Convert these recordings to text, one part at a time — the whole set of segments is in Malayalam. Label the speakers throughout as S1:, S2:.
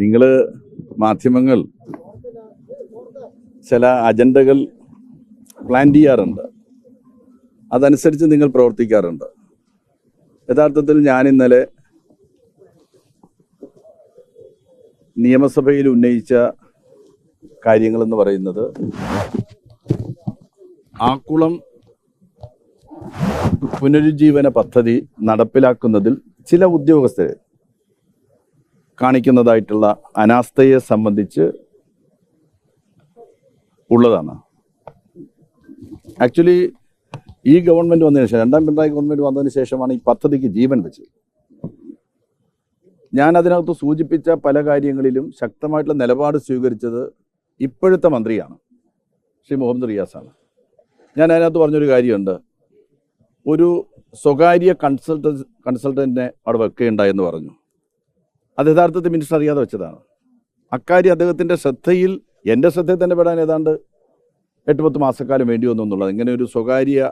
S1: നിങ്ങൾ മാധ്യമങ്ങൾ ചില അജണ്ടകൾ പ്ലാൻ ചെയ്യാറുണ്ട്. അതനുസരിച്ച് നിങ്ങൾ പ്രവർത്തിക്കാറുണ്ട്. യഥാർത്ഥത്തിൽ ഞാൻ ഇന്നലെ നിയമസഭയിൽ ഉന്നയിച്ച കാര്യങ്ങളെന്ന് പറയുന്നത് ആക്കുളം പുനരുജ്ജീവന പദ്ധതി നടപ്പിലാക്കുന്നതിൽ ചില ഉദ്യോഗസ്ഥർ കാണിക്കുന്നതായിട്ടുള്ള അനാസ്ഥയെ സംബന്ധിച്ച് ഉള്ളതാണ്. ആക്ച്വലി ഈ ഗവൺമെന്റ് വന്നതിന് ശേഷം രണ്ടാം പിണറായി ഗവൺമെന്റ് വന്നതിന് ശേഷമാണ് ഈ പദ്ധതിക്ക് ജീവൻ വെച്ചത്. ഞാൻ അതിനകത്ത് സൂചിപ്പിച്ച പല കാര്യങ്ങളിലും ശക്തമായിട്ടുള്ള നിലപാട് സ്വീകരിച്ചത് ഇപ്പോഴത്തെ മന്ത്രിയാണ് ശ്രീ മുഹമ്മദ് റിയാസാണ്. ഞാൻ അതിനകത്ത് പറഞ്ഞൊരു കാര്യമുണ്ട്. ഒരു സ്വകാര്യ കൺസൾട്ട കൺസൾട്ടന്റിനെ അവിടെ വെക്കുകയുണ്ടായെന്ന് പറഞ്ഞു. അത് യഥാർത്ഥത്തിൽ മിനിസ്റ്റർ അറിയാതെ വെച്ചതാണ്. അക്കാര്യം അദ്ദേഹത്തിന്റെ ശ്രദ്ധയിൽ എന്റെ ശ്രദ്ധയിൽ തന്നെ പെടാൻ ഏതാണ്ട് എട്ട് പത്ത് മാസക്കാലം വേണ്ടി വന്നു എന്നുള്ളത്. ഇങ്ങനെ ഒരു സ്വകാര്യ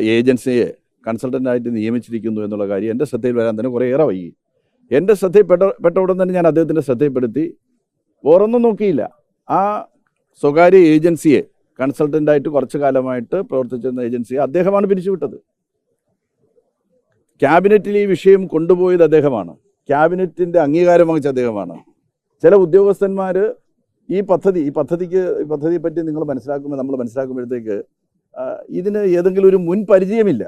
S1: ഏജൻസിയെ കൺസൾട്ടന്റായിട്ട് നിയമിച്ചിരിക്കുന്നു എന്നുള്ള കാര്യം എന്റെ ശ്രദ്ധയിൽ വരാൻ തന്നെ കുറേയേറെ വൈകി. എന്റെ ശ്രദ്ധയിൽ പെട്ട ഉടൻ തന്നെ ഞാൻ അദ്ദേഹത്തിന്റെ ശ്രദ്ധയിൽപ്പെടുത്തി. വേറൊന്നും നോക്കിയില്ല. ആ സ്വകാര്യ ഏജൻസിയെ കൺസൾട്ടന്റായിട്ട് കുറച്ചു കാലമായിട്ട് പ്രവർത്തിച്ചിരുന്ന ഏജൻസിയെ അദ്ദേഹമാണ് പിരിച്ചുവിട്ടത്. ക്യാബിനറ്റിൽ ഈ വിഷയം കൊണ്ടുപോയത് അദ്ദേഹമാണ്. ക്യാബിനറ്റിന്റെ അംഗീകാരം വാങ്ങിച്ച അദ്ദേഹമാണ്. ചില ഉദ്യോഗസ്ഥന്മാർ ഈ പദ്ധതി ഈ പദ്ധതിക്ക് ഈ പദ്ധതിയെ പറ്റി നിങ്ങൾ മനസ്സിലാക്കുമ്പോൾ നമ്മൾ മനസ്സിലാക്കുമ്പോഴത്തേക്ക് ഇതിന് ഏതെങ്കിലും ഒരു മുൻ പരിചയമില്ല.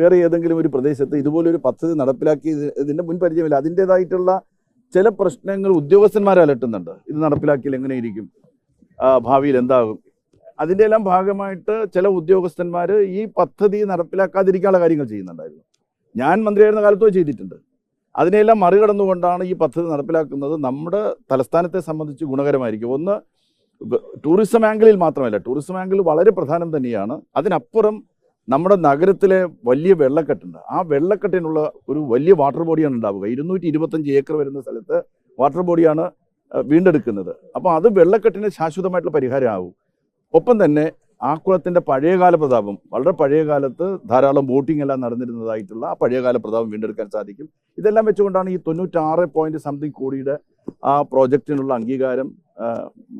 S1: വേറെ ഏതെങ്കിലും ഒരു പ്രദേശത്ത് ഇതുപോലൊരു പദ്ധതി നടപ്പിലാക്കി ഇതിന്റെ മുൻ പരിചയമില്ല. അതിന്റെതായിട്ടുള്ള ചില പ്രശ്നങ്ങൾ ഉദ്യോഗസ്ഥന്മാരെ അലട്ടുന്നുണ്ട്. ഇത് നടപ്പിലാക്കിയാൽ എങ്ങനെ ഇരിക്കും ഭാവിയിൽ എന്താകും? അതിന്റെ എല്ലാം ഭാഗമായിട്ട് ചില ഉദ്യോഗസ്ഥന്മാർ ഈ പദ്ധതി നടപ്പിലാക്കാതിരിക്കാനുള്ള കാര്യങ്ങൾ ചെയ്യുന്നുണ്ടായിരുന്നു. ഞാൻ മന്ത്രിയായിരുന്ന കാലത്തോ ചെയ്തിട്ടുണ്ട്. അതിനെല്ലാം മറികടന്നുകൊണ്ടാണ് ഈ പദ്ധതി നടപ്പിലാക്കുന്നത്. നമ്മുടെ തലസ്ഥാനത്തെ സംബന്ധിച്ച് ഗുണകരമായിരിക്കും. ഒന്ന് ടൂറിസം ആംഗിളിൽ മാത്രമല്ല ടൂറിസം ആംഗിൾ വളരെ പ്രധാനം തന്നെയാണ്. അതിനപ്പുറം നമ്മുടെ നഗരത്തിലെ വലിയ വെള്ളക്കെട്ടുണ്ട്. ആ വെള്ളക്കെട്ടിനുള്ള ഒരു വലിയ വാട്ടർ ബോഡിയാണ് ഉണ്ടാവുക. ഇരുന്നൂറ്റി ഇരുപത്തഞ്ച് ഏക്കർ വരുന്ന സ്ഥലത്ത് വാട്ടർ ബോഡിയാണ് വീണ്ടെടുക്കുന്നത്. അപ്പോൾ അത് വെള്ളക്കെട്ടിന് ശാശ്വതമായിട്ടുള്ള പരിഹാരമാകും ഒപ്പം തന്നെ ആക്കുളത്തിന്റെ പഴയകാല പ്രതാപം വളരെ പഴയ കാലത്ത് ധാരാളം ബോട്ടിംഗ് എല്ലാം നടന്നിരുന്നതായിട്ടുള്ള ആ പഴയകാല പ്രതാപം വീണ്ടെടുക്കാൻ സാധിക്കും. ഇതെല്ലാം വെച്ചുകൊണ്ടാണ് ഈ തൊണ്ണൂറ്റാറ് പോയിന്റ് സംതിങ് കോടിയുടെ ആ പ്രോജക്റ്റിനുള്ള അംഗീകാരം ആ,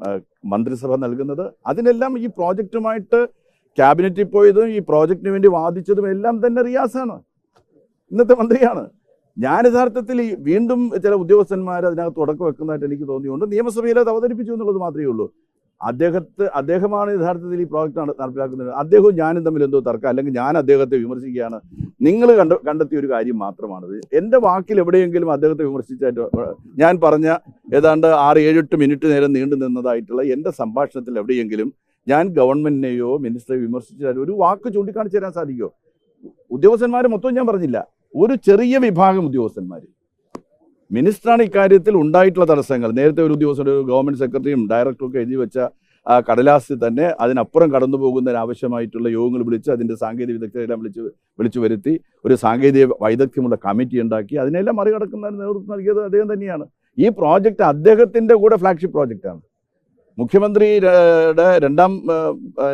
S1: ആ, മന്ത്രിസഭ നൽകുന്നത്. അതിനെല്ലാം ഈ പ്രോജക്റ്റുമായിട്ട് ക്യാബിനറ്റിൽ പോയതും ഈ പ്രോജക്റ്റിന് വേണ്ടി വാദിച്ചതും എല്ലാം തന്നെ റിയാസാണ്. ഇന്നത്തെ മന്ത്രിയാണ്. ഞാൻ യഥാർത്ഥത്തിൽ വീണ്ടും ചില ഉദ്യോഗസ്ഥന്മാർ അതിനകത്ത് തുടക്കം വെക്കുന്നതായിട്ട് എനിക്ക് തോന്നിയുണ്ട് നിയമസഭയിൽ അത് അവതരിപ്പിച്ചു എന്നുള്ളത് മാത്രമേ ഉള്ളൂ. അദ്ദേഹത്തെ അദ്ദേഹമാണ് യഥാർത്ഥത്തിൽ ഈ പ്രോജക്റ്റ് നട- നടപ്പിലാക്കുന്നത്. അദ്ദേഹവും ഞാനും തമ്മിൽ എന്തോ തർക്കം അല്ലെങ്കിൽ ഞാൻ അദ്ദേഹത്തെ വിമർശിക്കുകയാണ്. നിങ്ങൾ കണ്ട കണ്ടെത്തിയ ഒരു കാര്യം മാത്രമാണത്. എന്റെ വാക്കിൽ എവിടെയെങ്കിലും അദ്ദേഹത്തെ വിമർശിച്ചായിട്ട് ഞാൻ പറഞ്ഞ ഏതാണ്ട് ആറ് ഏഴെട്ട് മിനിറ്റ് നേരം നീണ്ടു നിന്നതായിട്ടുള്ള എന്റെ സംഭാഷണത്തിൽ എവിടെയെങ്കിലും ഞാൻ ഗവൺമെന്റിനെയോ മിനിസ്റ്ററെ വിമർശിച്ചാൽ ഒരു വാക്ക് ചൂണ്ടിക്കാണിച്ചു തരാൻ സാധിക്കുമോ? ഉദ്യോഗസ്ഥന്മാരെ മൊത്തം ഞാൻ പറഞ്ഞില്ല. ഒരു ചെറിയ വിഭാഗം ഉദ്യോഗസ്ഥന്മാർ മിനിസ്റ്ററാണ് ഇക്കാര്യത്തിൽ ഉണ്ടായിട്ടുള്ള തടസ്സങ്ങൾ. നേരത്തെ ഒരു ഉദ്യോഗസ്ഥ ഒരു ഗവൺമെന്റ് സെക്രട്ടറിയും ഡയറക്ടറും ഒക്കെ എഴുതി വെച്ച ആ കടലാസിൽ തന്നെ അതിനപ്പുറം കടന്നു പോകുന്നതിന് ആവശ്യമായിട്ടുള്ള യോഗങ്ങൾ വിളിച്ച് അതിന്റെ സാങ്കേതിക വിദഗ്ധരെല്ലാം വിളിച്ച് വിളിച്ചു വരുത്തി ഒരു സാങ്കേതിക വൈദഗ്ധ്യമുള്ള കമ്മിറ്റി ഉണ്ടാക്കി. അതിനെല്ലാം മറികടക്കുന്നതിന് നേതൃത്വം നൽകിയത് അദ്ദേഹം തന്നെയാണ്. ഈ പ്രോജക്റ്റ് അദ്ദേഹത്തിന്റെ കൂടെ ഫ്ലാഗ്ഷിപ്പ് പ്രോജക്റ്റാണ് മുഖ്യമന്ത്രിയുടെ രണ്ടാം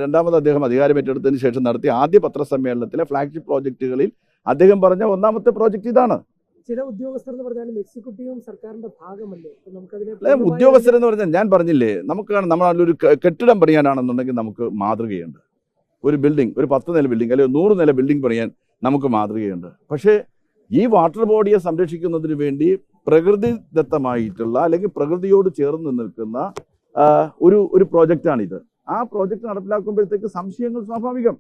S1: രണ്ടാമത് അദ്ദേഹം അധികാരം ഏറ്റെടുത്തതിന് ശേഷം നടത്തിയ ആദ്യ പത്രസമ്മേളനത്തിലെ ഫ്ലാഗ്ഷിപ്പ് പ്രോജക്റ്റുകളിൽ അദ്ദേഹം പറഞ്ഞ ഒന്നാമത്തെ പ്രോജക്റ്റ് ഇതാണ്.
S2: ചില ഉദ്യോഗസ്ഥർ എന്ന് പറഞ്ഞാലും എക്സിക്യൂട്ടീവും സർക്കാരിന്റെ ഭാഗമല്ലേ? നമുക്കതിനെ
S1: ഉദ്യോഗസ്ഥർ എന്ന് പറഞ്ഞാൽ ഞാൻ പറഞ്ഞില്ലേ നമുക്ക് നമ്മൾ ഒരു കെട്ടിടം പണിയാനാണെന്നുണ്ടെങ്കിൽ നമുക്ക് മാതൃകയുണ്ട്. ഒരു ബിൽഡിംഗ് ഒരു പത്ത് നില ബിൽഡിംഗ് അല്ലെങ്കിൽ നൂറ് നില ബിൽഡിംഗ് പണിയാൻ നമുക്ക് മാതൃകയുണ്ട്. പക്ഷേ ഈ വാട്ടർ ബോഡിയെ സംരക്ഷിക്കുന്നതിന് വേണ്ടി പ്രകൃതിദത്തമായിട്ടുള്ള അല്ലെങ്കിൽ പ്രകൃതിയോട് ചേർന്ന് നിൽക്കുന്ന ഒരു ഒരു പ്രോജക്റ്റാണിത്. ആ പ്രോജക്റ്റ് നടപ്പിലാക്കുമ്പോഴത്തേക്ക് സംശയങ്ങൾ സ്വാഭാവികം.